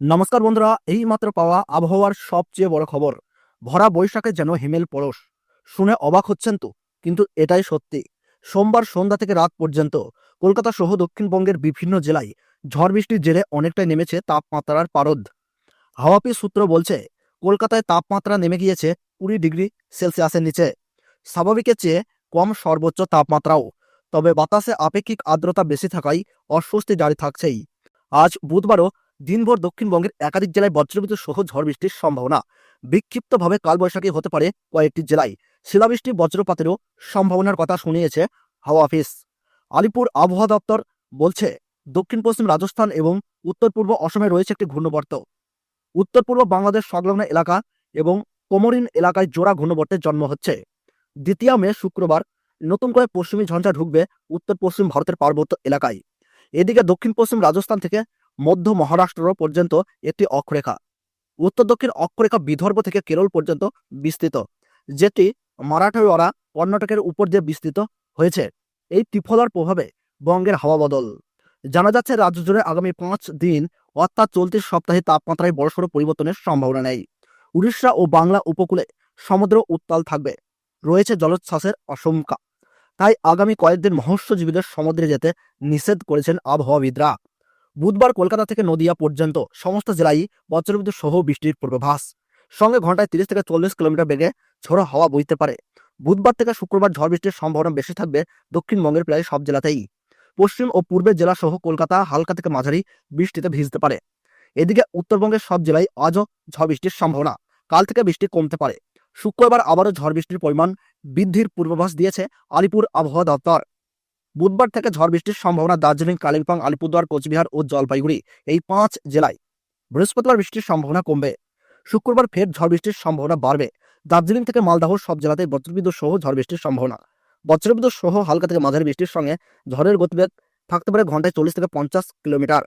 নমস্কার বন্ধুরা এই মাত্র পাওয়া আবহাওয়ার সবচেয়ে বড় খবর। ভরা বৈশাখে যেন হিমেল পরশ। শুনে অবাক হচ্ছেন তো, কিন্তু এটাই সত্যি। সোমবার সন্ধ্যা থেকে রাত পর্যন্ত কলকাতা সহ দক্ষিণবঙ্গের বিভিন্ন জেলায় ঝড় বৃষ্টির জেরে অনেকটাই নেমেছে তাপমাত্রার পারদ। হাওয়াপি সূত্র বলছে, কলকাতায় তাপমাত্রা নেমে গিয়েছে কুড়ি ডিগ্রি সেলসিয়াসের নিচে। স্বাভাবিকের চেয়ে কম সর্বোচ্চ তাপমাত্রাও, তবে বাতাসে আপেক্ষিক আর্দ্রতা বেশি থাকায় অস্বস্তি জারি থাকছেই। আজ বুধবারও দিনভর দক্ষিণবঙ্গের একাধিক জেলায় বজ্রবিদ্যুৎ সহ ঝড় বৃষ্টির সম্ভাবনা। বিক্ষিপ্তভাবে কালবৈশাখী হতে পারে কয়েকটি জেলায়। শিলাবৃষ্টি বজ্রপাতেরও সম্ভাবনার কথা শুনিয়েছে হাওয়া অফিস। আলিপুর আবহাওয়া দপ্তর বলছে দক্ষিণ পশ্চিম রাজস্থান এবং উত্তর পূর্ব অসমে রয়েছে একটি ঘূর্ণবর্ত। উত্তর পূর্ব বাংলাদেশ সংলগ্ন এলাকা এবং কোমরিন এলাকায় জোড়া ঘূর্ণবর্তের জন্ম হচ্ছে। দ্বিতীয় মে শুক্রবার নতুন করে পশ্চিমী ঝঞ্ঝা ঢুকবে উত্তর পশ্চিম ভারতের পার্বত্য এলাকায়। এদিকে দক্ষিণ পশ্চিম রাজস্থান থেকে মধ্য মহারাষ্ট্র পর্যন্ত একটি অক্ষরেখা। উত্তর দক্ষিণ অক্ষরেখা বিদর্ভ থেকে কেরল পর্যন্ত বিস্তৃত, যেটি মারাঠওয়াড়া কর্ণাটকের উপর দিয়ে বিস্তৃত হয়েছে। এই ত্রিফলার প্রভাবে বঙ্গের হাওয়া বদল। জানা যাচ্ছে, রাজ্য জুড়ে আগামী পাঁচ দিন অর্থাৎ চলতি সপ্তাহে তাপমাত্রায় বড়সড় পরিবর্তনের সম্ভাবনা নেই। উড়িষ্যা ও বাংলা উপকূলে সমুদ্র উত্তাল থাকবে। রয়েছে জলোচ্ছ্বাসের আশঙ্কা। তাই আগামী কয়েকদিন মৎস্যজীবীদের সমুদ্রে যেতে নিষেধ করেছেন আবহাওয়াবিদরা। বুধবার কলকাতা থেকে নদিয়া পর্যন্ত সমস্ত জেলায় বজ্রবিদ্যুৎ সহ বৃষ্টির পূর্বাভাস। সঙ্গে ঘন্টায় তিরিশ থেকে চল্লিশ কিলোমিটার বেগে ঝোড়ো হাওয়া বইতে পারে। বুধবার থেকে শুক্রবার ঝড় বৃষ্টির সম্ভাবনা বেশি থাকবে দক্ষিণবঙ্গের প্রায় সব জেলাতেই। পশ্চিম ও পূর্বের জেলা সহ কলকাতা হালকা থেকে মাঝারি বৃষ্টিতে ভিজতে পারে। এদিকে উত্তরবঙ্গের সব জেলায় আজও ঝড় বৃষ্টির সম্ভাবনা। কাল থেকে বৃষ্টি কমতে পারে। শুক্রবার আবারও ঝড় বৃষ্টির পরিমাণ বৃদ্ধির পূর্বাভাস দিয়েছে আলিপুর আবহাওয়া দপ্তর। বুধবার থেকে ঝড় বৃষ্টির সম্ভাবনা দার্জিলিং, কালিম্পং, আলিপুরদুয়ার, কোচবিহার ও জলপাইগুড়ি এই পাঁচ জেলায়। বৃহস্পতিবার বৃষ্টির সম্ভাবনা কমবে। শুক্রবার ফের ঝড় বৃষ্টির সম্ভাবনা বাড়বে। দার্জিলিং থেকে মালদাহ সব জেলাতে বজ্রবিদ্যুৎ সহ ঝড় বৃষ্টির সম্ভাবনা। বজ্রবিদ্যুৎ সহ হালকা থেকে মাঝারি বৃষ্টির সঙ্গে ঝড়ের গতিবেগ থাকতে পারে ঘন্টায় চল্লিশ থেকে পঞ্চাশ কিলোমিটার।